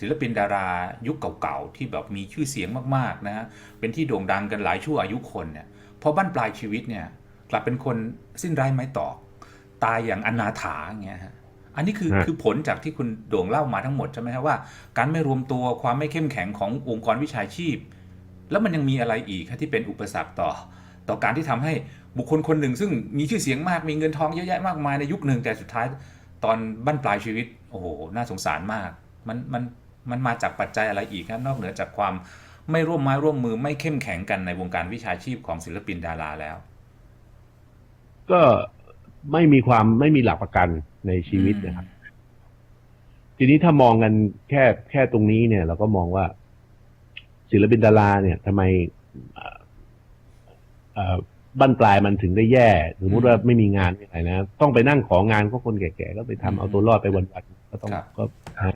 ศิลปินดารายุคเก่าๆที่แบบมีชื่อเสียงมากๆนะฮะเป็นที่โด่งดังกันหลายชั่วอายุคนเนี่ยพอบั้นปลายชีวิตเนี่ยกลับเป็นคนสิ้นไร้ไม้ตอกตายอย่างอนาถาอย่างเงี้ยฮะอันนี้คือฮะคือผลจากที่คุณโด่งเล่ามาทั้งหมดใช่ไหมครับว่า การไม่รวมตัวความไม่เข้มแข็งขององค์กรวิชาชีพ แล้วมันยังมีอะไรอีกครับที่เป็นอุปสรรคต่อ ต่อการที่ทำให้บุคคลคนหนึ่ง ซึ่งมีชื่อเสียงมากมีเงินทองเยอะแยะมากมายในยุคหนึ่งแต่สุดท้ายตอนบั้นปลายชีวิต โอ้โหน่าสงสารมาก มันมัน มันมาจากปัจจัยอะไรอีกครับนอกเหนือจากความไม่ร่วมไม้ร่วมมือไม่เข้มแข็งกันในวงการวิชาชีพของศิลปินดาราแล้ว ก็ไม่มีความไม่มีหลักประกันในชีวิตนะครับ ทีนี้ถ้ามองกันแค่แค่ตรงนี้เนี่ย เราก็มองว่า ศิลปินดาราเนี่ยทำไมเอ่อเอ่อบั้นปลายมันถึงได้แย่ สมมติว่าไม่มีงานอะไรนะ ต้องไปนั่งของานก็คนแก่ๆก็ไปทำอืมเอาตัวรอดไปวันๆ ก็ต้องครับก็ฮะ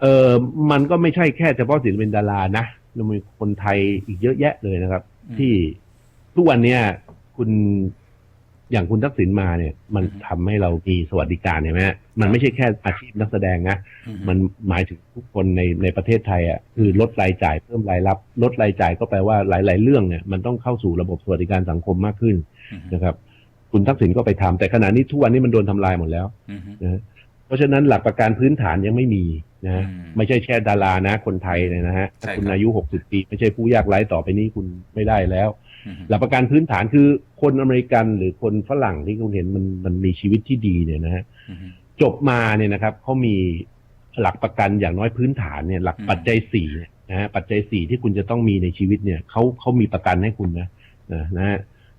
เออมันก็ไม่ใช่แค่เฉพาะศิลปินดารานะมันมีคนไทยอีกเยอะแยะเลยนะครับอืมที่ทุกวันเนี้ยคุณอย่างคุณทักษิณมาเนี่ย มันอืมทำให้เรามีสวัสดิการเห็นไหมฮะมันไม่ใช่แค่อาชีพนักแสดงนะอืมันหมายถึงทุกคนในในประเทศไทยอะคือลดรายจ่ายเพิ่มรายรับ ลดรายจ่ายก็แปลว่าหลาย ๆ เรื่องเนี่ยมันต้องเข้าสู่ระบบสวัสดิการสังคมมากขึ้นอืมนะครับ คุณทักษิณก็ไปทำแต่ขณะนี้ทุกวันนี้มันโดนทำลายหมดแล้วอืมนะเพราะฉะนั้นหลักประกันพื้นฐานยังไม่มี นะอืมไม่ใช่แค่ดารานะ คนไทยเนี่ยนะฮะถ้าใช่คุณครับอายุหกสิบปี ไม่ใช่ผู้ยากไร้ต่อไปนี้คุณไม่ได้แล้วอืมหลักประกันพื้นฐานคือคนอเมริกันหรือคนฝรั่งที่คุณเห็นมันมันมีชีวิตที่ดีเนี่ยนะฮะอืมจบมาเนี่ยนะครับเขามีหลักประกันอย่างน้อยพื้นฐานเนี่ย หลักอืมปัจจัยสี่เนี่ยนะฮะปัจจัยสี่ที่คุณจะต้องมีในชีวิตเนี่ยเขาเขามีประกันให้คุณนะนะนะฮะ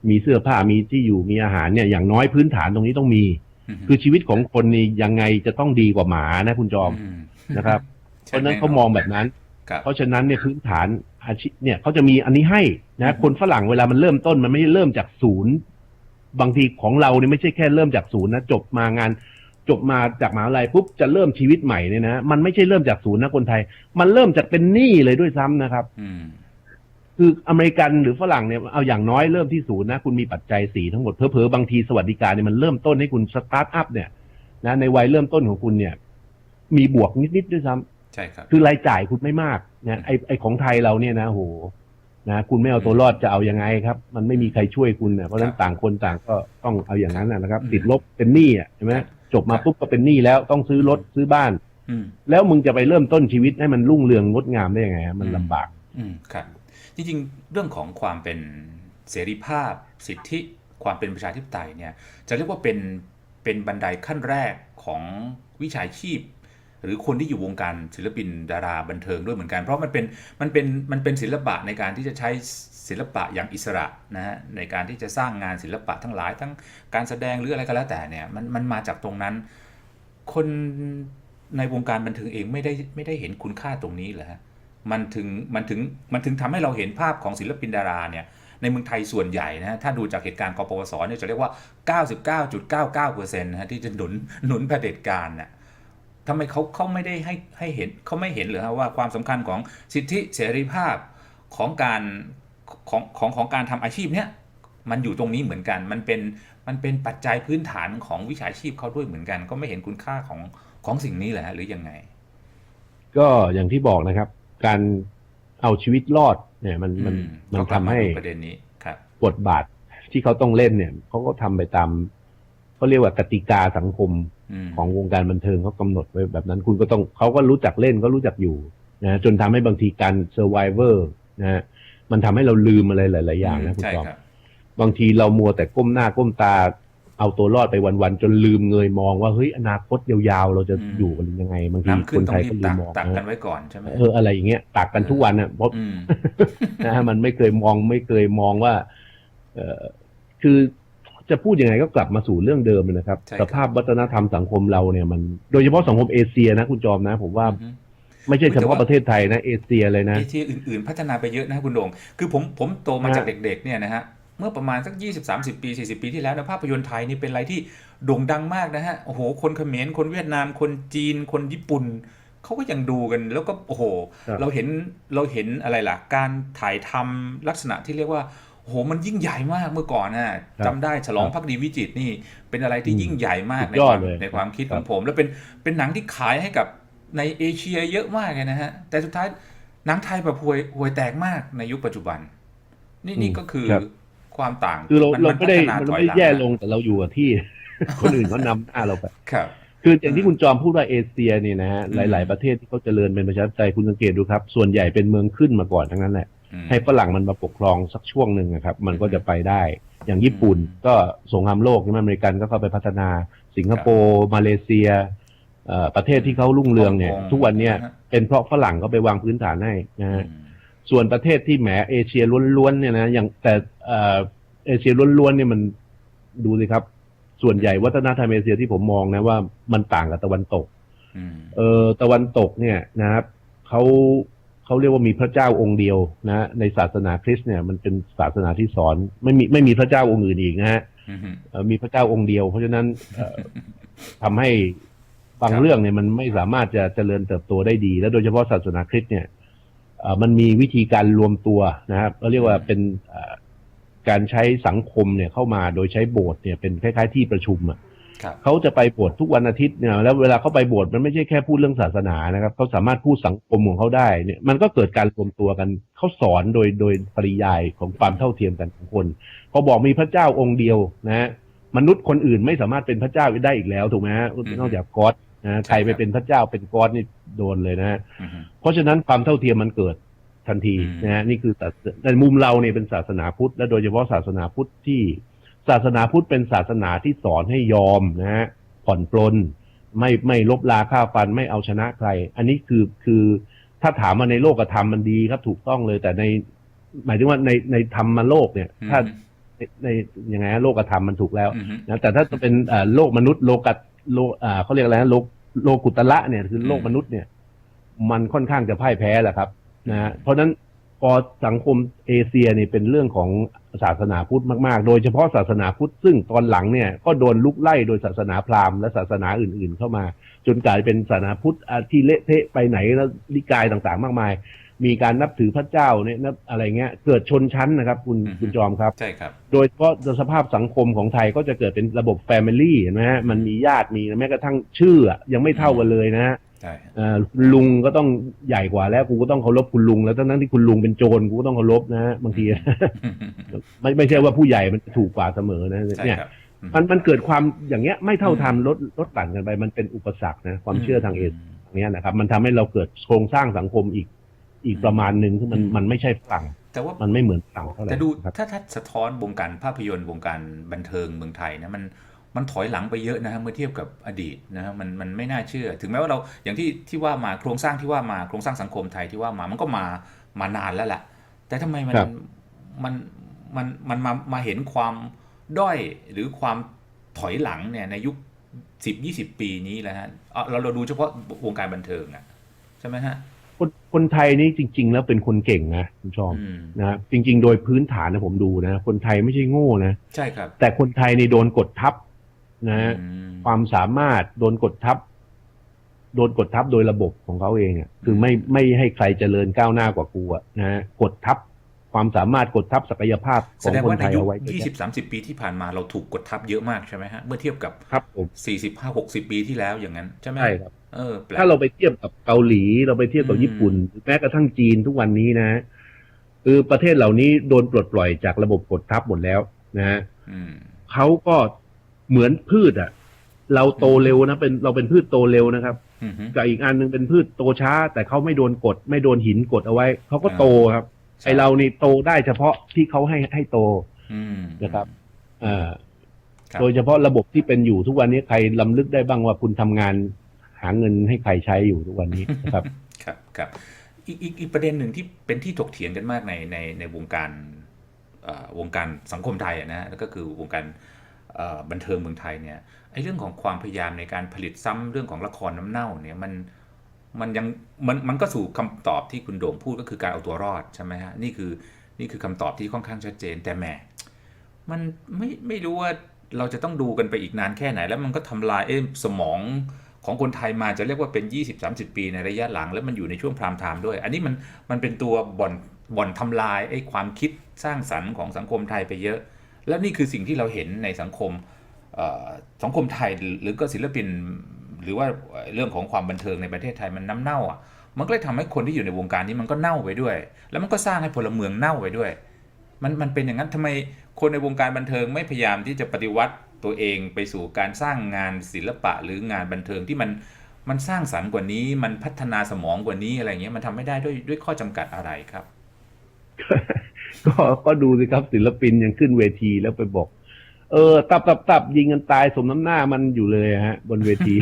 มีเสื้อผ้ามีที่อยู่มีอาหารเนี่ยอย่างน้อยพื้นฐานตรงนี้ต้องมีอืมคือชีวิตของคนนี่ยังไงจะต้องดีกว่าหมานะคุณจอมม นะครับ เพใช่ราะฉะนั้นแเขามองแบบนั้นครับเพราะฉะนั้นเนี่ยพื้นฐานอาชีพเนี่ยเขาจะมีอันนี้ให้อืนะมคนฝรั่งเวลามันเริ่มต้นมันไม่ได้เริ่มจากศูนย์ บางทีของเราเนี่ยไม่ใช่แค่เริ่มจากศูนย์นะจบมางานจบมาจากมหาลัยปุ๊บจะเริ่มชีวิตใหม่เนี่ยนะมันไม่ใช่เริ่มจากศูนย์นะคนไทย มันเริ่มจากเป็นหนี้เลยด้วยซ้ำนะครับอืมคืออเมริกันหรือฝรั่งเนี่ยเอาอย่างน้อยเริ่มที่ศูนย์นะคุณมีปัจจัยสี่ทั้งหมดเพอๆบางทีสวัสดิการเนี่ยมันเริ่มต้นให้คุณสตาร์ทอัพเนี่ยนะในวัยเริ่มต้นของคุณเนี่ย มีบวกนิดๆด้วยซ้ำใช่ครับ คือรายจ่ายคุณไม่มากนะไอไอของไทยเราเนี่ยนะโหนะคุณไม่เอาตัวรอดจะเอายังไงครับ มันไม่มีใครช่วยคุณนะเพราะฉะนั้นครับต่างคนต่างก็ต้องเอาอย่างนั้นนะนะครับอืมติดลบเป็นหนี้อะใช่ไหมครับจบมาครับปุ๊บก็เป็นหนี้แล้วต้องซื้อรถซื้อบ้านอืมแล้วมึงจะไปเริ่มต้นชีวิตให้มันรุ่งเรืองงดงามได้ยังไงฮะมันอืมลำบาก อืมครับ จริงๆ เรื่องของความเป็นเสรีภาพ สิทธิความเป็นประชาธิปไตยเนี่ย จะเรียกว่าเป็นเป็นบันไดขั้นแรกของวิชาชีพ หรือคนที่อยู่วงการศิลปินดาราบันเทิงด้วยเหมือนกัน เพราะมันเป็นมันเป็นมันเป็นศิลปะในการที่จะใช้ศิลปะอย่างอิสระนะฮะในการที่จะสร้างงานศิลปะทั้งหลายทั้งการแสดงหรืออะไรก็แล้วแต่เนี่ยมันมันมาจากตรงนั้น คนในวงการบันเทิงเองไม่ได้ไม่ได้เห็นคุณค่าตรงนี้เหรอฮะมันถึงมันถึงมันถึงทำให้เราเห็นภาพของศิลปินดาราเนี่ยในเมืองไทยส่วนใหญ่นะถ้าดูจากเหตุการณ์กปปสเนี่ยจะเรียกว่า 99.99%นะฮะที่จะหนุนหนุนเผด็จการน่ะ ทำไมเขาเขาไม่ได้ให้ให้เห็นเขาไม่เห็นเหรือฮะว่าความสำคัญของสิทธิเสรีภาพของการของของของการทำอาชีพเนี่ยมันอยู่ตรงนี้เหมือนกัน มันเป็นมันเป็นปัจจัยพื้นฐานของวิชาชีพเขาด้วยเหมือนกัน ก็ไม่เห็นคุณค่าของของสิ่งนี้แหละหรือยังไง ก็อย่างที่บอกนะครับ การเอาชีวิตรอดเนี่ย มันมันอืมันก็กลับทำให้ดูประเด็นนี้ครับบทบาทที่เขาต้องเล่นเนี่ยเขาก็ทำไปตาม เขาเรียกว่ากติกาสังคมมของวงการบันเทิงเขากำหนดไว้แบบนั้นคุณก็ต้องเขาก็รู้จักเล่นก็รู้จักอยู่นะจนทำให้บางทีการเซอร์ไวเวอร์นะฮะมันทำให้เราลืมอะไรหลาย ๆ อย่างนะคุณใช่จอมครับบางทีเรามัวแต่ก้มหน้าก้มตา เอาตัวรอดไปวัน ๆ จนลืมเงยมองว่าเฮ้ยอนาคตยาว ๆ เราจะอืมอยู่กันยังไงบางทีน้ำคขึ้นนต้ไทองยรีก็บลืตัมกมองตักกันนะไว้ก่อนใช่ไหมเอออะไรอย่างเงี้ยตักกันทุกวันอะเพราะอืมนะฮะมันไม่เคยมองไม่เคยมองว่า เออคือ จะพูดยังไงก็กลับมาสู่เรื่องเดิมนะครับใช่ครับ สภาพวัฒนธรรมสังคมเราเนี่ยมัน โดยเฉพาะสังคมเอเชียนะคุณจอมนะ ผมว่าอืมไม่ใช่เฉแต่พาะว่าประเทศไทยนะเอเชียเลยนะเอเชียอื่นๆ พัฒนาไปเยอะนะคุณโดงคือผมผมโตมาฮะจากเด็กๆ เนี่ยนะฮะเมื่อประมาณสัก 20-30 ปี 40 ปีที่แล้วนะภาพยนตร์ไทยนี่เป็นอะไรที่โด่งดังมากนะฮะโอ้โห คนเขมรคนเวียดนาม คนจีน คนญี่ปุ่นเขาก็ยังดูกันแล้วก็โอ้โหครับเราเห็นเราเห็นอะไรล่ะ การถ่ายทำลักษณะที่เรียกว่า โอ้โหมันยิ่งใหญ่มากเมื่อก่อนนะจำได้ฉลองพักดีวิจิตรนี่เป็นอะไรที่ยิ่งใหญ่มากสุในดยคอดวามเลยในความคิดคขรัอบงผม แล้วเป็นเป็นหนังที่ขายให้กับในเอเชียเยอะมากเลยนะฮะ แต่สุดท้ายหนังไทยแบบห่วยห่วยแตกมากในยุคปัจจุบัน นี่นี่ก็คือครับความต่างคือเรานเราไม่ได้พัฒนามันถอยไม่หลังแย่ลงแต่เราอยู่กับที่ คนอื่นเขานำหน้าเราไปครับคืออย่างที่คุณจอมพูดว่าเอเชียเนี่ยนะฮะอืมหลาย ๆ ประเทศที่เขาเจริญเป็นประชาธิปไตยคุณสังเกตดูครับ ส่วนใหญ่เป็นเมืองขึ้นมาก่อนทั้งนั้นแหละอืม ให้ฝรั่งมันมาปกครองสักช่วงหนึ่งนะครับ มันก็จะไปได้ อย่างญี่ปุ่นอืมก็สงครามโลกใช่ไหมอเมริกันก็เข้าไปพัฒนา สิงคโปร์มาเลเซียเอ่อประเทศที่เขารุ่งเรืองเนี่ยฮ่กทุกวันเนี่ยะฮะเป็นเพราะฝรั่งก็ไปวางพื้นฐานให้นะฮะอืมส่วนประเทศที่แหมเอเชียล้วนๆเนี่ยนะอย่างแต่เอ่อเอเชียล้วนๆเนี่ยมันดูสิครับ ส่วนใหญ่วัฒนธรรมเอเชียที่ผมมองนะว่ามันต่างกับตะวันตกอืมเออตะวันตกเนี่ยนะครับเขา เขาเรียกว่ามีพระเจ้าองค์เดียวนะในศาสนาคริสต์เนี่ยมันเป็นศาสนาที่สอนไม่มีไม่มีพระเจ้าองค์อื่นอีกนะฮะอืมเอ่อมีพระเจ้าองค์เดียว เพราะฉะนั้นเอ่อทำให้บางครับเรื่องเนี่ยมันไม่สามารถจะเจริญเติบโตได้ดี และโดยเฉพาะศาสนาคริสต์เนี่ยเอ่อมันมีวิธีการรวมตัวนะครับเราเรียกว่าเป็นเอ่อการใช้สังคมเนี่ยเข้ามาโดยใช้โบสถ์เนี่ยเป็นคล้ายๆที่ประชุมอะครับ เขาจะไปโบสถ์ทุกวันอาทิตย์เนี่ยแล้วเวลาเขาไปโบสถ์มันไม่ใช่แค่พูดเรื่องศาสนานะครับเขาสามารถพูดสังคมของเขาได้เนี่ยมันก็เกิดการรวมตัวกันเขาสอนโดยโดยปริยายของความเท่าเทียมกันของคนพอบอกมีพระเจ้าองค์เดียวนะฮะมนุษย์คนอื่นไม่สามารถเป็นพระเจ้าได้อีกแล้วถูกไหมฮะนอกจากก๊อดนะฮะใครไปเป็นพระเจ้าเป็นก๊อดนี่โดนเลยนะฮะอืมเพราะฉะนั้นความเท่าเทียมมันเกิดทันทีอืมนะฮะนี่คือศาสในมุมเราเนี่ยเป็นศาสนาพุทธและโดยเฉพาะศาสนาพุทธที่ ศาสนาพุทธเป็นศาสนาที่สอนให้ยอมนะฮะผ่อนปลนไม่ไม่ลบลาค่าฟันไม่เอาชนะใคร อันนี้คือคือถ้าถามมาในโลกธรรมมันดีครับถูกต้องเลย แต่ใน หมายถึงว่าในในธรรมโลกเนี่ย ถ้าในในยังไงฮะโลกธรรมมันถูกแล้วอืมนะแต่ถ้าจะเป็นเอ่อโลกมนุษย์โลกัตโลอ่าเขาเรียกอะไรนะโลกโลกุตละเนี่ยคือโลกอืมมนุษย์เนี่ย มันค่อนข้างจะพ่ายแพ้แหละครับนะฮะเพราะฉะนั้น พอสังคมเอเชียเนี่ยเป็นเรื่องของศาสนาพุทธมากๆ โดยเฉพาะศาสนาพุทธซึ่งตอนหลังเนี่ยก็โดนลุกไล่โดยศาสนาพราหมณ์และศาสนาอื่นๆ เข้ามา จนกลายเป็นศาสนาพุทธอะที่เละเทะไปไหนแล้วนิกายต่างๆ มากมาย มีการนับถือพระเจ้าเนี่ยนับอะไรเงี้ยเกิดชนชั้นนะครับ คุณอืมคุณจอมครับใช่ครับ โดยเฉพาะสภาพสังคมของไทยก็จะเกิดเป็นระบบแฟมิลี่เห็นไหมฮะมันมีญาติมีแม้กระทั่งชื่ออะยังไม่เท่ากันเลยนะฮะ ใช่ฮะเอ่อคุณลุงก็ต้องใหญ่กว่าแล้วกูก็ต้องเคารพคุณลุงแล้วทั้งนั้นที่คุณลุงเป็นโจรกูก็ต้องเคารพนะฮะบางทีไม่ไม่ใช่ว่าผู้ใหญ่มันจะถูกกว่าเสมอนะใช่เนี่ยครับอืมมันมันเกิดความอย่างเงี้ยไม่เท่าทันลดลดต่างกันไปมันเป็นอุปสรรคนะความเชื่อทางเอเชียตรงเนี้ยนะครับ มันทำให้เราเกิดโครงสร้างสังคมอีกอีกประมาณหนึ่งที่มันมันไม่ใช่ฝรั่งแต่ว่ามันไม่เหมือนฝรั่งเท่าไหร่แต่ดูครับถ้าถ้าสะท้อนวงการภาพยนตร์วงการบันเทิงเมืองไทยนะมัน มันถอยหลังไปเยอะนะฮะเมื่อเทียบกับอดีตนะฮะมันมันไม่น่าเชื่อ ถึงแม้ว่าเราอย่างที่ที่ว่ามาโครงสร้างที่ว่ามาโครงสร้างสังคมไทยที่ว่ามามันก็มามานานแล้วแหละแต่ทำไมมันครับมันมันมันมามาเห็นความด้อยหรือความถอยหลังเนี่ยในยุคสิบยี่สิบปีนี้แหละฮะเอาเราเราดูเฉพาะวงการบันเทิงอะใช่ไหมฮะคนคนไทยนี่จริง ๆ แล้วเป็นคนเก่งนะคุณชอมอืมนะจริง ๆ โดยพื้นฐานนะผมดูนะ คนไทยไม่ใช่โง่นะใช่ครับ แต่คนไทยนี่โดนกดทับ นะอืมความสามารถโดนกดทับ โดนกดทับโดยระบบของเขาเองอะคือไม่ไม่ให้ใครเจริญก้าวหน้ากว่ากูอะนะฮะกดทับความสามารถกดทับศักยภาพขแสองดงคนว่าไทในยยุคเอาไว้เยอะยี่สิแยะบสามสิบปีที่ผ่านมาเราถูกกดทับเยอะมากใช่ไหมฮะ เมื่อเทียบกับครับผมสี่สิบห้าหกสิบปีที่แล้วอย่างนั้นใช่ไหมใช่ครับเออแปลกถ้าเราไปเทียบกับเกาหลี เราไปเทียบกับอืมญี่ปุ่น แม้กระทั่งจีนทุกวันนี้นะคือประเทศเหล่านี้โดนปลดปล่อยจากระบบกดทับหมดแล้วนะฮะอืมเขาก็ เหมือนพืชอะ เราโตเร็วนะเป็นเราเป็นพืชโตเร็วนะครับอืมฮึกับอีกอันหนึงเป็นพืชโตช้า แต่เขาไม่โดนกด ไม่โดนหินกดเอาไว้เขาก็อ่าโตครับ ไอเรานี่โตได้เฉพาะที่เขาให้ให้โตอืมนะครับอ่าครับโดยเฉพาะระบบที่เป็นอยู่ทุกวันนี้ใครลำลึกได้บ้างว่าคุณทำงานหาเงินให้ใครใช้อยู่ทุกวันนี้นะครับ ครับครับอีกอีกอีกประเด็นหนึ่งที่เป็นที่ถกเถียงกันมากในในในวงการเอ่อวงการสังคมไทยอะนะแล้วก็คือวงการเอ่อ บันเทิงเมืองไทยเนี่ยไอ้เรื่องของความพยายามในการผลิตซ้ำเรื่องของละครน้ำเน่าเนี่ยมันมันยังมันมันก็สู่คำตอบที่คุณโด่งพูดก็คือการเอาตัวรอดใช่ไหมฮะนี่คือนี่คือคำตอบที่ค่อนข้างชัดเจนแต่แหมมันไม่ไม่รู้ว่าเราจะต้องดูกันไปอีกนานแค่ไหน แล้วมันก็ทำลายเอ้สมองของคนไทยมาจะเรียกว่าเป็น 20-30 ปีในระยะหลัง แล้วมันอยู่ในช่วงพรามไทม์ด้วย อันนี้มันมันเป็นตัวบ่อนบ่อนทำลายไอ้ความคิดสร้างสรรค์ของสังคมไทยไปเยอะ แล้วนี่คือสิ่งที่เราเห็นในสังคมสังคมไทยหรือก็ศิลปิน หรือว่าเรื่องของความบันเทิงในประเทศไทยมันน้ำเน่าอะมันก็เลยทำให้คนที่อยู่ในวงการนี้มันก็เน่าไปด้วย แล้วมันก็สร้างให้พลเมืองเน่าไปด้วย มันมันเป็นอย่างนั้นทำไมคนในวงการบันเทิงไม่พยายามที่จะปฏิวัติตัวเองไปสู่การสร้างงานศิลปะหรืองานบันเทิงที่มันมันสร้างสรรค์กว่านี้ มันพัฒนาสมองกว่านี้อะไรเงี้ยมันทำไม่ได้ด้วยด้วยข้อจำกัดอะไรครับ ก็ก็ดูสิครับศิลปินยังขึ้นเวทีแล้วไปบอก เออ ตับตับตับยิงกันตายสมน้ำหน้ามันอยู่เลยฮะ บนเวที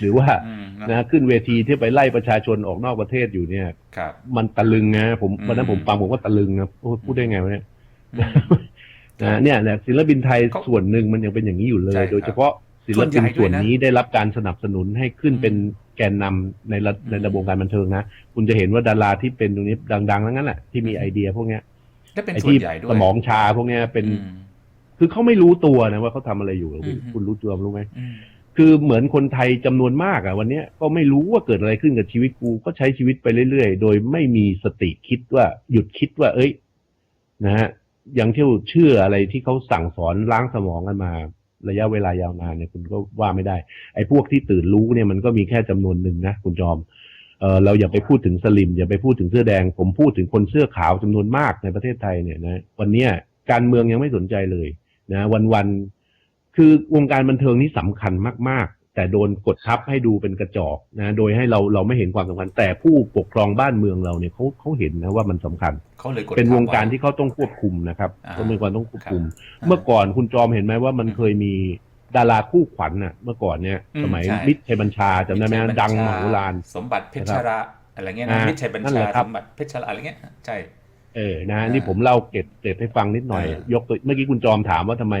หรือว่าอืมนะขึ้นเวทีที่ไปไล่ประชาชนออกนอกประเทศอยู่เนี่ยครับมันตะลึงนะผมอืมวันนั้นผมฟังผมก็ตะลึงนะโอ้พูดได้ไงวะเนี่ยอืมนะเนี่ยแหละศิลปินไทยเขาส่วนหนึ่งมันยังเป็นอย่างนี้อยู่เลใช่ยครับโดยเฉพาะศิลส่วนใหญ่ปินด้วยนะส่วนนี้ได้รับการสนับสนุนให้ขึ้นอืมเป็นแกนนำในระอืมในระบบการบันเทิงนะ คุณจะเห็นว่าดาราที่เป็นตรงนี้ดังๆทั้งนั้นแหละที่มีอืมไอเดียพวกเนี้ย และเป็นไอ้ส่วนที่ใหญ่ด้วย สมองชาพวกเนี้ยเป็น อืม คือเขาไม่รู้ตัวนะว่าเขาทำอะไรอยู่อะอืม คุณรู้ตัวรู้ไหม อืม คือเหมือนคนไทยจำนวนมากอะวันเนี้ยก็ไม่รู้ว่าเกิดอะไรขึ้นกับชีวิตกูก็ใช้ชีวิตไปเรื่อยๆ โดยไม่มีสติคิดว่าหยุดคิดว่า เอ้ย นะฮะอย่างที่เชื่ออะไรที่เขาสั่งสอนล้างสมองกันมา ระยะเวลายาวนานเนี่ยคุณก็ว่าไม่ได้ ไอ้พวกที่ตื่นรู้เนี่ยมันก็มีแค่จำนวนหนึ่งนะคุณจอม เออเราอย่าไปพูดถึงสลิมอย่าไปพูดถึงเสื้อแดง ผมพูดถึงคนเสื้อขาวจำนวนมากในประเทศไทยเนี่ยนะวันเนี้ยการเมืองยังไม่สนใจเลยนะ วันๆคือวงการบันเทิงนี่สำคัญมาก ๆ แต่โดนกดทับให้ดูเป็นกระจอกนะโดยให้เราเราไม่เห็นความสำคัญ แต่ผู้ปกครองบ้านเมืองเราเนี่ยเขาเขาเห็นนะว่ามันสำคัญเขาเลยกดเป็นวงทับไการที่เขาต้องควบคุมนะครับอ่าต้องเป็นการต้องควบคุมครับเมื่อก่อนคุณจอมเห็นไหมว่ามันเคยมี ดาราคู่ขวัญน่ะเมื่อก่อนเนี่ยอืมสมัยใช่มิตรชัยบัญชาจำได้ไหมมิตรชัยบัญชาดังมโหฬารสมบัติเพชรระอะไรเงี้ยนะอ่ามิตรชัยบัญนั่นชาแหละครับสมบัติเพชรระอะไรเงี้ยใช่เออนะอ่านี่นี่ผมเล่าเกร็ดเกร็ดให้ฟังนิดหน่อยเออยกตัวเมื่อกี้คุณจอมถามว่าทำไม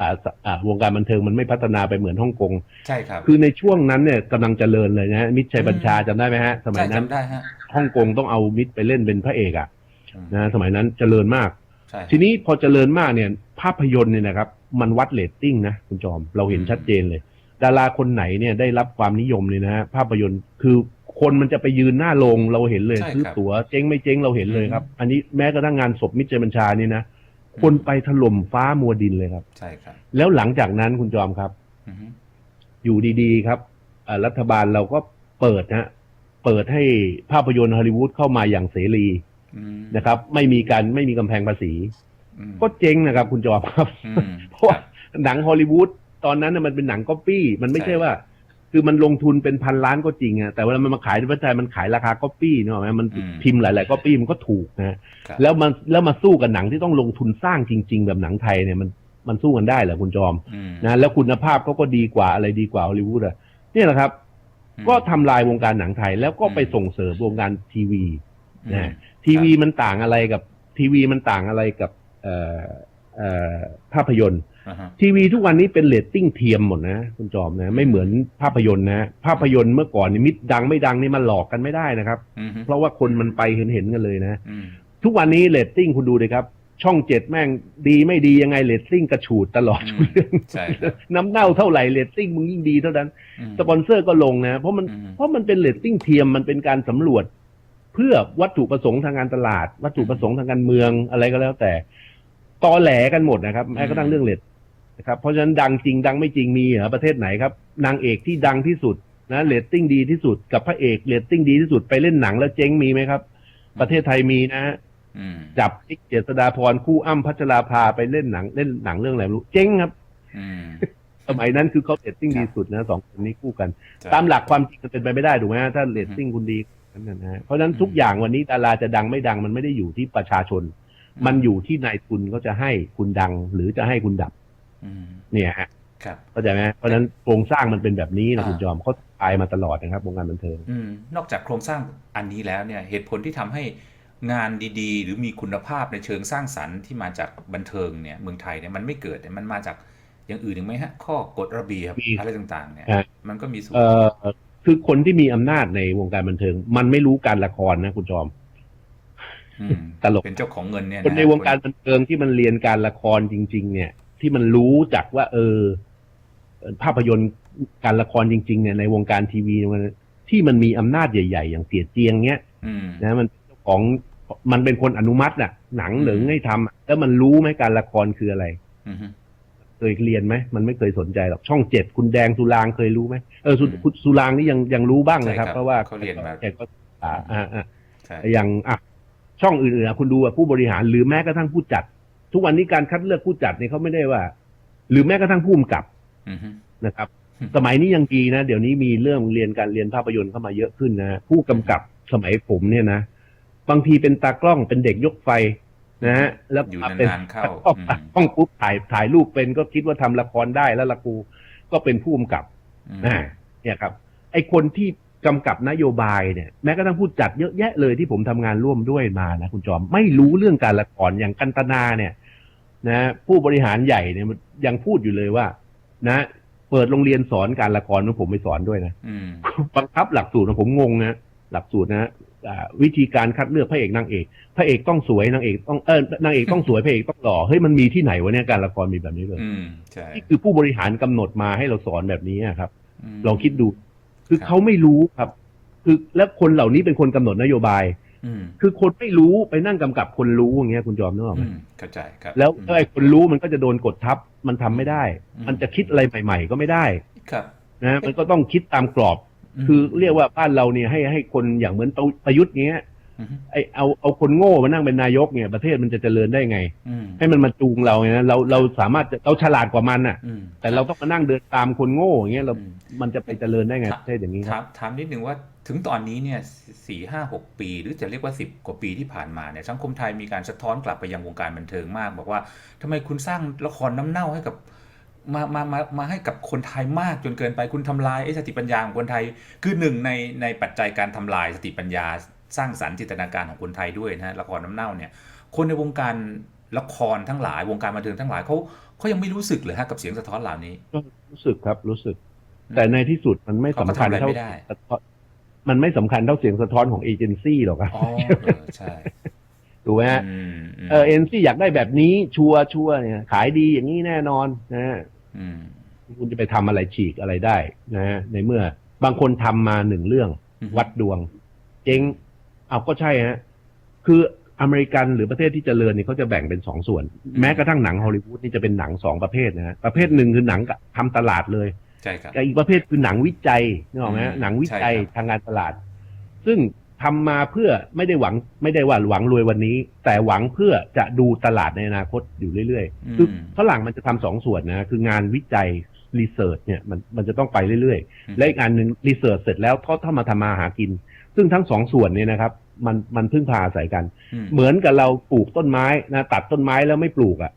อ่าสอ่าวงการบันเทิงมันไม่พัฒนาไปเหมือนฮ่องกงใช่ครับ คือในช่วงนั้นเนี่ยกำลังเจริญเลยนะมิตรชัยบัญชาจำได้ไหมฮะ สมัยใช่นั้นจำได้ฮะฮ่องกงต้องเอามิตรไปเล่นเป็นพระเอกอะอืมนะสมัยนั้นเจริญมากใช่ทีนี้พอเจริญมากเนี่ย ภาพยนตร์เนี่ยนะครับ มันวัดเรตติ้งนะคุณจอม เราเห็นชัดเจนเลย ดาราคนไหนเนี่ยได้รับความนิยมเนี่ยนะฮะภาพยนตร์คือคนมันจะไปยืนหน้าโรงเราเห็นเลยใช่ซื้อครับตั๋วเจ๊งไม่เจ๊งเราเห็นเลยครับ อันนี้แม้กระทั่งงานศพมิตรใจบัญชานี่นะคนไปถล่มฟ้ามัวดินเลยครับ ใช่ครับ แล้วหลังจากนั้นคุณจอมครับอือฮึอยู่ดีๆครับอ่ารัฐบาลเราก็เปิดนะเปิดให้ภาพยนตร์ฮอลลีวูดเข้ามาอย่างเสรีอืมนะครับ ไม่มีการไม่มีกำแพงภาษีอืม ก็เจ๊งนะครับ คุณจอมครับอืมเพราะคว่ารับหนังฮอลลีวูดตอนนั้นน่ะมันเป็นหนังก๊อปปี้ มันไม่ใช่ใช่ว่า คือมันลงทุนเป็นพันล้านก็จริงอะแต่เวลามันมาขายในประเทศไทยมันขายราคาก๊อปปี้เนกอะไหมมันอืมพิมพ์หลายๆก๊อปปี้มันก็ถูกนะครับแล้วมันแล้วมาสู้กับหนังที่ต้องลงทุนสร้างจริง ๆ แบบหนังไทยเนี่ยมันมันสู้กันได้เหรอคุณจอมอืมนะแล้วคุณภาพเขาก็ดีกว่าอะไรดีกว่าฮอลลีวูดอะเนี่ยแหละครับอืมก็ทำลายวงการหนังไทย แล้วก็ไปอืมส่งเสริมวงการทีวีอืมนะทีวีมันต่างอะไรกับทีวีมันต่างอะไรกับเอ่อเอ่อ ภาพยนตร์อ่าฮะทีวีทุกวันนี้เป็นเรตติ้งเทียมหมดนะคุณจอมนะ ไม่เหมือนภาพยนตร์นะ ภาพยนตร์เมื่อก่อนนี่มิดดังไม่ดังนี่มันหลอกกันไม่ได้นะครับอืมฮึเพราะว่าคนมันไปเห็นเห็นๆกันเลยนะอืมทุกวันนี้เรตติ้งคุณดูเลยครับ ช่องเจ็ดแม่งดีไม่ดียังไงเรตติ้งกระฉูดตลอดอืทุมกเรื่องใช่ครับน้ำเน่าเท่าไหร่เรตติ้งมึงยิ่งดีเท่านั้นอืมสปอนเซอร์ก็ลงนะ เพราะมันอืมเพราะมันเป็นเรตติ้งเทียมมันเป็นการสำรวจ เพื่อวัตถุประสงค์ทางการตลาด วัตถุประสงค์ทางการเมืองอะไรก็แล้วแต่ ตอแหลกันหมดนะครับแม้กระทั่งเรื่องเรตนะครับเพราะฉะนั้นดังจริงดังไม่จริงมีเหรอประเทศไหนครับ นางเอกที่ดังที่สุดนะเรตติ้งดีที่สุดกับพระเอกเรตติ้งดีที่สุดไปเล่นหนังแล้วเจ๊งมีไหมครับ ประเทศไทยมีนะฮะอืมจับติ๊กเจษดาพรคู่อ้ำพัชราภาไปเล่นหนังเล่นหนังเรื่องอะไรไม่รู้เจ๊งครับอืมสมัยนั้นคือเขาเรตติ้งดีสุดนะสองคนนี้คู่กันใช่ตามหลักความจริงมันเป็นไปไม่ได้ถูกไหมฮะถ้าเรตติ้งคุณดีนั่นนะฮะเพราะฉะนั้นทุกอย่างวันนี้ดาราจะดังไม่ดังมันไม่ได้อยู่ที่ประชาชน มันอยู่ที่นายทุนเขาจะให้คุณดังหรือจะให้คุณดับอืมเนี่ยฮะครับเข้าใจไหมเพราะฉะนั้นโครงสร้างมันเป็นแบบนี้นะอ่าคุณจอมเขาตายมาตลอดนะครับวงการบันเทิงอืมนอกจากโครงสร้างอันนี้แล้วเนี่ย เหตุผลที่ทำให้งานดีๆ หรือมีคุณภาพในเชิงสร้างสรรค์ที่มาจากบันเทิงเนี่ยเมืองไทยเนี่ยมันไม่เกิดเนี่ยมันมาจากอย่างอื่นอีกไหมฮะ ข้อกฎระเบียบมีอะไรต่างๆ เนี่ยฮะมันก็มีส่วนเอ่อคือคนที่มีอำนาจในวงการบันเทิง มันไม่รู้การละครนะคุณจอมอืม ตลกเป็นเจ้าของเงินเนี่ยะคนในวงการบันเทิงที่มันเรียนการละครจริง ๆ เนี่ย ที่มันรู้จักว่า เออเอ่อภาพยนตร์การละครจริง ๆ เนี่ยในวงการทีวีมันที่มันมีอำนาจใหญ่ ๆ อย่างเตียเจียงเนี้ยอืมนะมันเป็นเจ้าของมันเป็นคนอนุมัติน่ะ หนังเหลืองให้ทำอะแล้วมันรู้ไหมการละครคืออะไรอืมฮึนเคยเรียนไหมมันไม่เคยสนใจหรอกช่องเจ็ดคุณแดงสุรางเคยรู้ไหมเออสุคุณสุรางนี่ยังยังรู้บ้างนะครับใช่ครับเพราะว่าเขาเรียนมาแกก็อ่าอ่าอ่าใช่อย่างอะ ช่องอื่นๆอะคุณดูอะผู้บริหารหรือแม้กระทั่งผู้จัด ทุกวันนี้การคัดเลือกผู้จัดเนี่ยเขาไม่ได้ว่า หรือแม้กระทั่งผู้กำกับอือฮึนะครับอืมสมัยนี้ยังดีนะ เดี๋ยวนี้มีเรื่องเรียนการเรียนภาพยนตร์เข้ามาเยอะขึ้นนะผู้กำกับสมัยผมเนี่ยนะบางทีเป็นตากล้องเป็นเด็กยกไฟนะฮะแล้วอยู่มาเป็นนานๆเข้าตากล้องอืมตากล้องปุ๊บถ่ายถ่ายรูปเป็นก็คิดว่าทำละครได้แล้วละกูก็เป็นผู้กำกับอืมอ่าเนี่ยครับ ไอคนที่ กำกับนโยบายเนี่ยแม้กระทั่งผู้จัดเยอะแยะเลยที่ผมทำงานร่วมด้วยมานะคุณจอมไม่รู้เรื่องการละครอย่างกันตนาเนี่ยนะผู้บริหารใหญ่เนี่ยมันยังพูดอยู่เลยว่า นะ เปิดโรงเรียนสอนการละครนะผมไปสอนด้วยนะอืมบังคับหลักสูตรนะผมงงนะหลักสูตรนะอ่าวิธีการคัดเลือกพระเอกนางเอกพระเอกต้องสวยนางเอกต้องเออนางเอกต้องสวยพระเอกต้องหล่อเฮ้ยมันมีที่ไหนวะเนี่ยการละครมีแบบนี้เลยอืมใช่นี่คือผู้บริหารกำหนดมาให้เราสอนแบบนี้อะครับมลองคิดดู คือครับเขาไม่รู้ครับ คือแล้วคนเหล่านี้เป็นคนกำหนดนโยบายอืมคือคนไม่รู้ไปนั่งกำกับคนรู้อย่างเงี้ยคุณจอมนึกออกไหมอืมเข้าใจครับแล้วอืมแล้วไอ้คนรู้มันก็จะโดนกดทับ มันทำไม่ได้อืมมันจะคิดอะไรใหม่ ๆ ก็ไม่ได้ครับนะมันก็ต้องคิดตามกรอบมคือเรียกว่าบ้านเราเนี่ยให้ให้คนอย่างเหมือนประยุทธ์เงี้ยอืม ไอเอาเอาคนโง่มานั่งเป็นนายกเนี่ยประเทศมันจะเจริญได้ไงอืมให้มันมาจูงเราไงนะเราเราสามารถจะเราฉลาดกว่ามันอะอืมแต่เราต้องมานั่งเดินตามคนโง่อย่างเงี้ยเราอืมมันจะไปเจริญได้ไงครับประเทศอย่างนี้คถารับมถามนิดนึงว่าถึงตอนนี้เนี่ยสี่ห้าหกปี หรือจะเรียกว่าสิบกว่าปีที่ผ่านมาเนี่ยสังคมไทยมีการสะท้อนกลับไปยังวงการบันเทิงมาก บอกว่าทำไมคุณสร้างละครน้ำเน่าให้กับมามามามาให้กับคนไทยมากจนเกินไปคุณทำลายไอ้สติปัญญาของคนไทย คือหนึ่งในในปัจจัยการทำลายสติปัญญา สร้างสรรค์จินตนาการของคนไทยด้วยนะฮะละครน้ำเน่าเนี่ยคนในวงการละครทั้งหลายวงการบันเทิงทั้งหลายเขาเขายังไม่รู้สึกเลยฮะกับเสียงสะท้อนเหล่านี้ก็รู้สึกครับรู้สึก แต่ในที่สุดมันไม่สำคัญเขาก็ทำอะไรเท่าไม่ได้สะท้อนมันไม่สำคัญเท่าเสียงสะท้อนของเอเจนซี่หรอกครับอ๋อเออใช่ถูกไหมฮะอืมมเออเอ็นซี่อยากได้แบบนี้ชัวร์ชัวร์เนี่ย ขายดีอย่างนี้แน่นอนนะฮะอืมคุณจะไปทำอะไรฉีกอะไรได้นะฮะในเมื่อบางคนทำมาหนึ่งเรื่องอือฮึวัดดวง เจ๊ง เอาก็ใช่ฮะคืออเมริกันหรือประเทศที่เจริญเนี่ยเขาจะแบ่งเป็นสองส่วน แม้กระทั่งหนังฮอลลีวูดนี่จะเป็นหนังสองประเภทนะฮะประเภทหนึ่งคือหนังทำตลาดเลยใช่ครับกับอีกประเภทคือหนังวิจัยนึกออกไหมฮะอืมหนังวิจัยใช่ครับทางการตลาด ซึ่งทำมาเพื่อไม่ได้หวังไม่ได้ว่าหวังรวยวันนี้ แต่หวังเพื่อจะดูตลาดในอนาคตอยู่เรื่อยๆคือฝรั่งมันจะทำสองส่วนนะคืองานวิจัยรีเสิร์ชเนี่ยมันมันจะต้องไปเรื่อยๆ และอีกอันหนึ่งรีเสิร์ชเสร็จแล้วเขาถ้ามาทำมาหากิน ซึ่งทั้งสองส่วนเนี่ยนะครับมันมันพึ่งพาอาศัยกันอืมเหมือนกับเราปลูกต้นไม้นะตัดต้นไม้แล้วไม่ปลูกอะ่ะ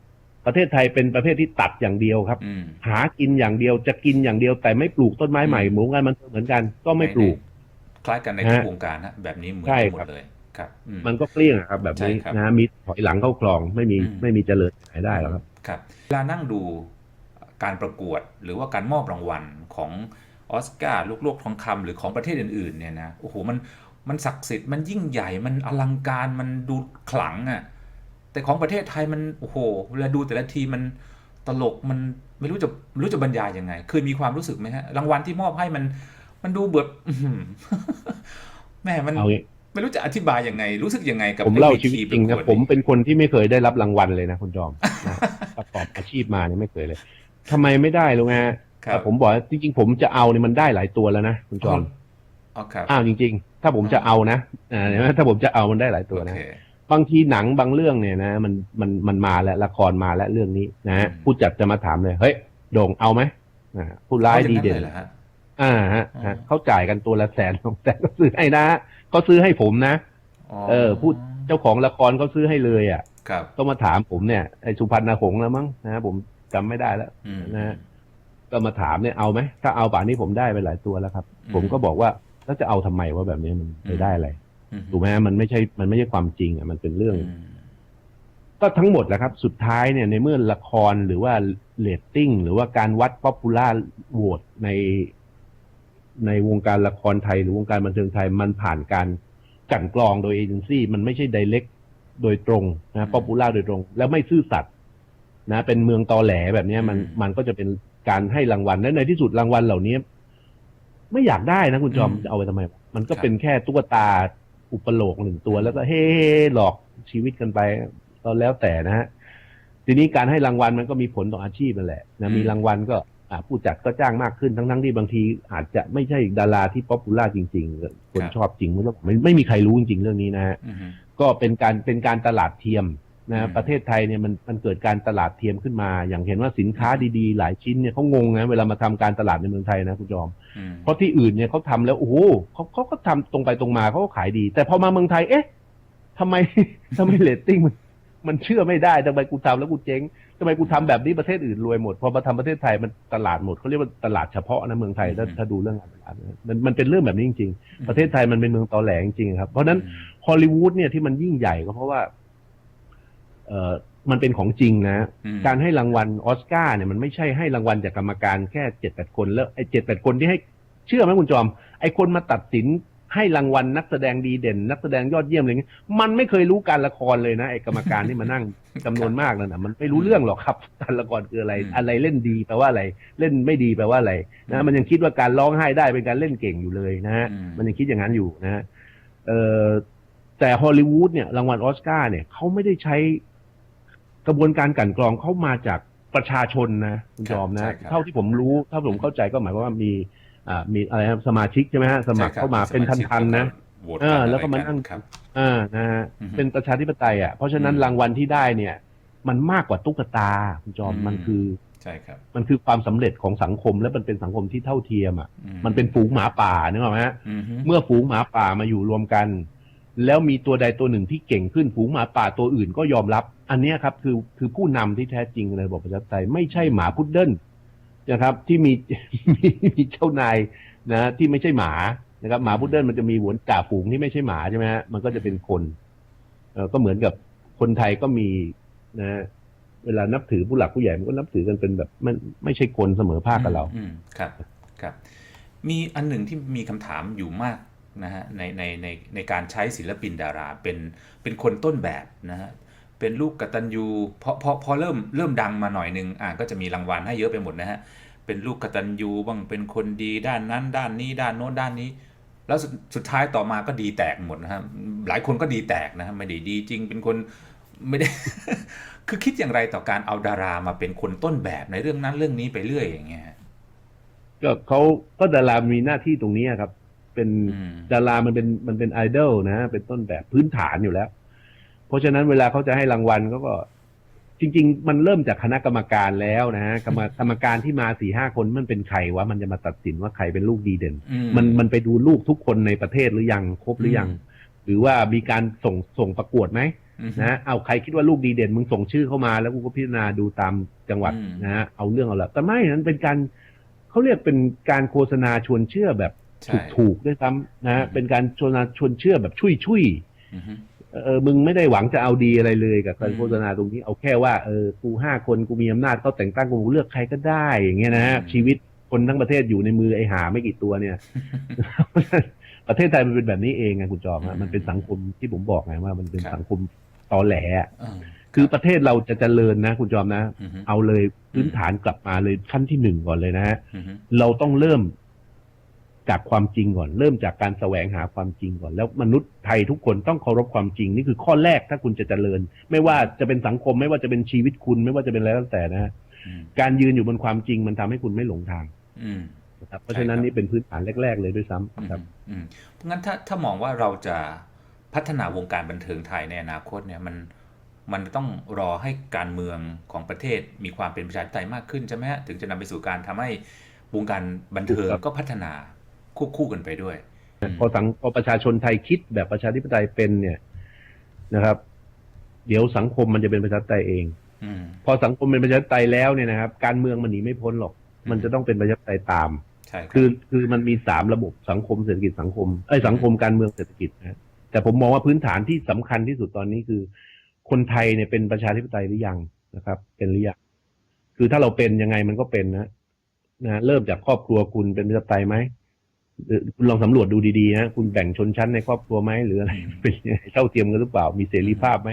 ประเทศไทยเป็นประเภทที่ตัดอย่างเดียวครับอืมหากินอย่างเดียวจะกินอย่างเดียว แต่ไม่ปลูกต้นไม้ใหม่อืมเหมือนกันมันเหมือนกัน ก็ไม่ปลูก คล้ายกันในทุกฮะวงการฮะแบบนี้เหมือนใช่กันหมครัดบเลยครับอืมมันก็เกลี้ยงอะครับ แบบนี้ใช่ครับนะมีถอยหลังเข้าคลองไม่มีอืมไม่มีเจริญไหนได้หรอกครับ ครับเวลานั่งดูการประกวดหรือว่าการมอบรางวัลของ ออสการ์ลูกโลกทองคำหรือของประเทศอื่นๆเนี่ยนะโอ้โหมันมันศักดิ์สิทธิ์มันยิ่งใหญ่มันอลังการมันดูขลังอะ่ะแต่ของประเทศไทยมันโอ้โหเวลาดูแต่ละทีมันตลกมันไม่รู้จะไม่รู้จะบรรยายยังไงเคยมีความรู้สึกไหมฮะรางวัลที่มอบให้มัน มันดูเบิดอื้อหือแม่มันเอางี้ไม่รู้จะอธิบายยังไง รู้สึกยังไงกับผมเล่าไอ้ชีวิตทีจริงปนะกวดผมเป็นคนที่ไม่เคยได้รับรางวัลเลยนะคุณจอมนะประกอบอาชีพมาเนี่ยไม่เคยเลยทำไมไม่ได้รู้ไหมฮะครั แต่บผมบอกว่าจริงๆผมจะเอาเนี่ยมันได้หลายตัวแล้วนะคุณจอมอ๋อครับอ้าวจริง ๆ ถ้าผมจะเอานะอ่าเห็นไหมถ้าผมจะเอามันได้หลายตัวโอนะเคบางทีหนังบางเรื่องเนี่ยนะ มันมันมันมาแล้วละครมาแล้วเรื่องนี้นะฮะอืมผู้จัดจะมาถามเลยเฮ้ยโด่งเอาไหมอ่าผู้ร้ายดีเด่นอาอย่างลยหรอฮะอ่าฮะอ๋อฮะเขาจ่ายกันตัวละแสนสองแสนก็ซื้อให้นะเขาซื้อให้ผมนะเออพูดเจ้าของละครเขาซื้อให้เลยอะครับก็มาถามผมเนี่ยไอ้สุพรรณหงส์แล้วมั้งนะผมจำไม่ได้แล้วอืมนะฮะ ก็มาถามเนี่ยเอาไหมถ้าเอาป่านนี้ผมได้ไปหลายตัวแล้วครับอืมผมก็บอกว่าแล้วจะเอาทำไมว่าแบบนี้มันไม่ได้อะไรอืมถูกไหมฮะมันไม่ใช่มันไม่ใช่ความจริงอะมันเป็นเรื่องอืมก็ทั้งหมดแหละครับ สุดท้ายเนี่ยในเมื่อละครหรือว่าเรตติ้งหรือว่าการวัดป๊อปปูล่าโหวตใน ในวงการละครไทยหรือวงการบันเทิงไทยมันผ่านการกลั่นกรองโดยเอเจนซี่มันไม่ใช่ d i เ e c t โดยตรงนะป๊อปปูล่าโดยตรง แล้วไม่ซื่อสัตย์นะ เป็นเมืองตอแหลแบบเนี้ยมันอืมมันก็จะเป็น การให้รางวัลและในที่สุดรางวัลเหล่านี้ ไม่อยากได้นะคุณจอมอืมจะเอาไปทำไม มันก็ครับเป็นแค่ตุ๊กตาอุปโลกหนึ่งตัว แล้วก็เฮ้ๆหลอกชีวิตกันไปก็แล้วแต่นะฮะทีนี้การให้รางวัลมันก็มีผลต่ออาชีพนั่นแหละนะมีรางวัลก็อ่าผู้จัดก็จ้างมากขึ้นทั้งทั้งๆที่บางที อาจจะไม่ใช่ดาราที่ป๊อปปูล่าจริง ๆ คนชอบจริงไม่รู้ไม่ไม่มีใครรู้จริง ๆ เรื่องนี้นะฮะอืมก็เป็นการเป็นการตลาดเทียมอื นะมประเทศไทยเนี่ยมันมันเกิดการตลาดเทียมขึ้นมา อย่างเห็นว่าสินค้าดีๆ หลายชิ้นเนี่ยเขางงนะเวลามาทำการตลาดในเมืองไทยนะคุณจอมอืมเพราะที่อื่นเนี่ยเขาทำแล้วโอ้โหเขาเขาก็ทำตรงไปตรงมาเขาก็ขายดี แต่พอมาเมืองไทยเอ๊ะทำไมทำไมเรตติ้งมันมันเชื่อไม่ได้ทำไมกูทำแล้วกูเจ๊งทำไมกูทำแบบนี้ประเทศอื่นรวยหมด พอมาทำประเทศไทยมันตลาดหมดเขาเรียกว่าตลาดเฉพาะนะเมืองไทยถ้าถ้าดูเรื่องการตลาดนะมันมันเป็นเรื่องแบบนี้จริง ๆ ประเทศไทยมันเป็นเมืองตอแหลจริงๆครับ เพราะฉะนั้นฮอลลีวูดเนี่ยที่มันยิ่งใหญ่ก็เพราะว่าเออ มันเป็นของจริงนะอืมการให้รางวัลออสการ์เนี่ยมันไม่ใช่ให้รางวัลจากกรรมการแค่เจ็ดแปดคนแล้วไอ้เจ็ดแปดคนที่ให้เชื่อไหมคุณจอม ไอ้คนมาตัดสินให้รางวัลนักแสดงดีเด่น นักแสดงยอดเยี่ยมอะไรเงี้ยมันไม่เคยรู้การละครเลยนะไอ้กรรมการที่มานั่งจำนวนมากนั่นนะมันไม่รู้เรื่องหรอกครับการละครคืออะไรอืมอะไรเล่นดีแปลว่าอะไร เล่นไม่ดีแปลว่าอะไรนะมันยังคิดว่าการร้องไห้ได้เป็นการเล่นเก่งอยู่เลยนะฮะอืมมันยังคิดอย่างนั้นอยู่นะฮะเอ่อแต่ฮอลลีวูดเนี่ยรางวัลออสการ์เนี่ยเขาไม่ได้ใช้ กระบวนการกลันกรองเขามาจากประชาชนนะคุณจอมใช่นะครับเท่าที่ผมรู้เท่าที่ผมเข้าใจก็หมายความว่ามีอ่ามีอะไรครับสมาชิกใช่ไหมฮะสมัครใช่บเข้ามาเป็นสชิกพันๆนะโหวตเออกัแล้วก็มาอะไรนั่งครับอ่านะฮะอือฮึเป็นประชาธิปไตยอะเพราะฉะนั้นอืมรางวัลที่ได้เนี่ย มันมากกว่าตุ๊กตาคุณจอมอืมมันคือใช่ครับ มันคือความสำเร็จของสังคมและมันเป็นสังคมที่เท่าเทียมอะอืมันเป็นฝูงหมาป่านึกออกไหมฮะอืมฮึเมื่อฝูงหมาป่ามาอยู่รวมกัน แล้วมีตัวใดตัวหนึ่งที่เก่งขึ้นฝูงหมาป่าตัวอื่นก็ยอมรับ อันนี้ครับคือคือผู้นำที่แท้จริงในระบบประชาธิปไตยไม่ใช่หมาพุดเดิ้ลนะครับ ที่มีมีเจ้านายนะที่ไม่ใช่หมานะครับหมาพุดเดิ้ลมันจะมีหัวจ่าฝูงที่ไม่ใช่หมาใช่ไหมฮะมันก็จะเป็นคนเออก็เหมือนกับคนไทยก็มีนะเวลานับถือผู้หลักผู้ใหญ่มันก็นับถือกันเป็นแบบมันไม่ใช่คนเสมอภาคกับเราอืมครับครับ มีอันหนึ่งที่มีคำถามอยู่มากนะฮะในในในในการใช้ศิลปินดาราเป็นเป็นคนต้นแบบนะฮะ เป็นลูกกตัญญูพอพอพอเริ่มเริ่มดังมาหน่อยหนึงอ่าก็จะมีรางวัลให้เยอะไปหมดนะฮะเป็นลูกกตัญญูบ้างเป็นคนดีด้านนั้น ด้านนี้ ด้านโน้นด้านนี้ แล้วสุดสุดท้ายต่อมาก็ดีแตกหมดนะฮะหลายคนก็ดีแตกนะฮะไม่ได้ดีจริงเป็นคนไม่ได้คือคิดอย่างไรต่อการเอาดารามาเป็นคนต้นแบบในเรื่องนั้นเรื่องนี้ไปเรื่อยอย่างเงี้ยฮะก็เขาก็ดารามีหน้าที่ตรงนี้ครับ เป็นอืมดารามันเป็นมันเป็นไอดอลนะเป็นต้นแบบพื้นฐานอยู่แล้ว เพราะฉะนั้นเวลาเขาจะให้รางวัลเขาก็ จริง ๆ มันเริ่มจากคณะกรรมการแล้วนะฮะกรรมกรรมการที่มาสี่ห้าคนมันเป็นใครวะมันจะมาตัดสินว่าใครเป็นลูกดีเด่นอืมันมันไปดูลูกทุกคนในประเทศหรือยังครบหรือยังอืมหรือว่ามีการส่งส่งประกวดไหมอืมนะเอาใครคิดว่าลูกดีเด่นมึงส่งชื่อเข้ามาแล้วกูก็พิจารณาดูตามจังหวัดอืมนะฮะเอาเรื่องเอาละแต่ไม่นั้นเป็นการเขาเรียกเป็นการโฆษณาชวนเชื่อแบบใช่ถูกถูกๆด้วยซ้ำนะฮะอืมเป็นการโฆษณาชวนเชื่อแบบชุยชุยอือฮึๆ เออมึงไม่ได้หวังจะเอาดีอะไรเลยกับการอืมโฆษณาตรงนี้เอาแค่ว่าเออกูห้าคนกูมีอำนาจเขาแต่งตั้งกูเลือกใครก็ได้อย่างเงี้ยนะฮะอืมชีวิตคนทั้งประเทศอยู่ในมือไอ้หาไม่กี่ตัวเนี่ย ประเทศไทยมันเป็นแบบนี้เองไงคุณจอมอืฮะมมันเป็นสังคมที่ผมบอกไงว่า มันเป็นครับสังคมตอแหลอะเออคือประเทศเราจะเจริญนะ คุณจอมนะอือฮึเอาเลยพื้นฐานกลับมาเลยขั้นที่หนึ่งก่อนเลยนะฮะอือฮึเราต้องเริ่ม จากความจริงก่อน เริ่มจากการแสวงหาความจริงก่อน แล้วมนุษย์ไทยทุกคนต้องเคารพความจริง นี่คือข้อแรกถ้าคุณจะเจริญ ไม่ว่าจะเป็นสังคม ไม่ว่าจะเป็นชีวิตคุณ ไม่ว่าจะเป็นอะไรก็แล้วแต่นะฮะอืมการยืนอยู่บนความจริงมันทำให้คุณไม่หลงทางอืมนะครับเพราะฉะนั้นใช่ครับนี่เป็นพื้นฐานแรก ๆ เลยด้วยซ้ำครับอืมเพราะงั้นถ้าถ้ามองว่าเราจะพัฒนาวงการบันเทิงไทยในอนาคตเนี่ยมันมันต้องรอให้การเมืองของประเทศมีความเป็นประชาธิปไตยมากขึ้นใช่ไหมฮะถึงจะนำไปสู่การทำให้วงการบันเทิงครับก็พัฒนา ควบคู่กันไปด้วยพอสังพอประชาชนไทยคิดแบบประชาธิปไตยเป็นเนี่ยนะครับ เดี๋ยวสังคมมันจะเป็นประชาธิปไตยเองอืมพอสังคมเป็นประชาธิปไตยแล้วเนี่ยนะครับ การเมืองมันหนีไม่พ้นหรอก มันจะต้องเป็นประชาธิปไตยตามใช่รับคือคือมันมีสามระบบสังคมเศรษฐกิจสังคมไอ้ยสังคมการเมืองเศรษฐกิจนะแต่ผมมองว่าพื้นฐานที่สำคัญที่สุดตอนนี้คือ คนไทยเนี่ยเป็นประชาธิปไตยหรือยังนะครับ เป็นหรือยังคือถ้าเราเป็นยังไงมันก็เป็นนะนะเริ่มจากครอบครัวคุณเป็นประชาธิปไตยไหมหรือ คุณลองสำรวจดูดีๆนะคุณแบ่งชนชั้นในครอบครัวไหมหรืออะไรเป็นยังไงเท่าเทียมกันหรือเปล่า มีเสรีภาพไหม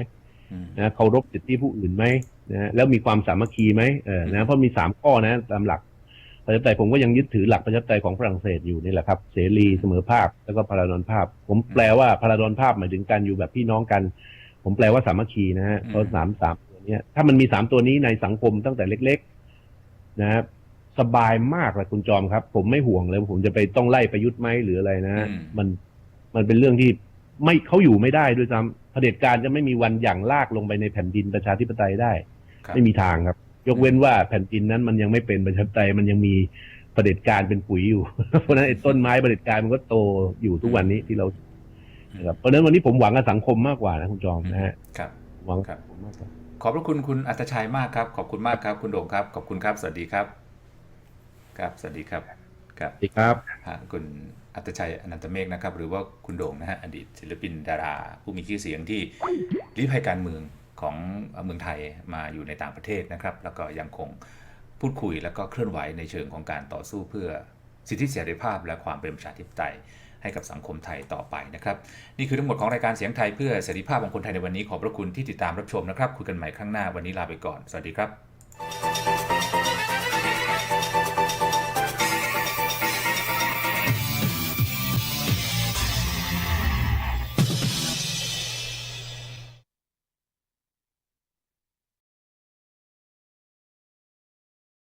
อืมนะเคารพสิทธิผู้อื่นไหมนะแล้วมีความสามัคคีไหมเออนะเพราะมีสามข้อนะตามหลักประชาธิปไตยผมก็ยังยึดถือหลักประชาธิปไตยของฝรั่งเศสอยู่นี่แหละครับ เสรีเสมอภาคแล้วก็พาราดอนภาพ ผมแปลว่าพาราดอนภาพหมายถึงการอยู่แบบพี่น้องกัน ผมแปลว่าสามัคคีนะฮะเพราะสามสามเนี้ยถ้ามันมีสามตัวนี้ในสังคมตั้งแต่เล็ก ๆ นะครับ สบายมากเลยคุณจอมครับ ผมไม่ห่วงเลยว่าผมจะไปต้องไล่ประยุทธ์ไหมหรืออะไรนะอืมมันมันเป็นเรื่องที่ไม่เขาอยู่ไม่ได้ด้วยซ้ำเผด็จการจะไม่มีวันหยั่งลากลงไปในแผ่นดินประชาธิปไตยได้ครับไม่มีทางครับ ยกเว้นว่าแผ่นดินนั้นมันยังไม่เป็นประชาธิปไตยมันยังมีเผด็จการเป็นปุ๋ยอยู่ เพราะฉะนั้นไอ้ต้นไม้เผด็จการมันก็โตอยู่ทุกวันนี้ที่เรานะครับเพราะฉะนั้นวันนี้ผมหวังกับสังคมมากกว่านะคุณจอมนะฮะครับหวังครับสังคมมากกว่าขอบพระคุณคุณอัตชัยมากครับ ขอบคุณมากครับ คุณโด่งครับ ขอบคุณครับ สวัสดีครับ ครับ สวัสดีครับครับสวัสดีครับฮะคุณอัตชัยอนันตเมฆนะครับ หรือว่าคุณโด่งนะฮะอดีตศิลปินดารา ผู้มีชื่อเสียงที่ลี้ภัยการเมืองของเมืองไทยมาอยู่ในต่างประเทศนะครับ แล้วก็ยังคงพูดคุยแล้วก็เคลื่อนไหวในเชิงของการต่อสู้เพื่อสิทธิเสรีภาพ และความเป็นประชาธิปไตยให้กับสังคมไทยต่อไปนะครับ นี่คือทั้งหมดของรายการเสียงไทยเพื่อเสรีภาพของคนไทยในวันนี้ขอบพระคุณที่ติดตามรับชมนะครับคุยกันใหม่ครั้งหน้าวันนี้ลาไปก่อน สวัสดีครับ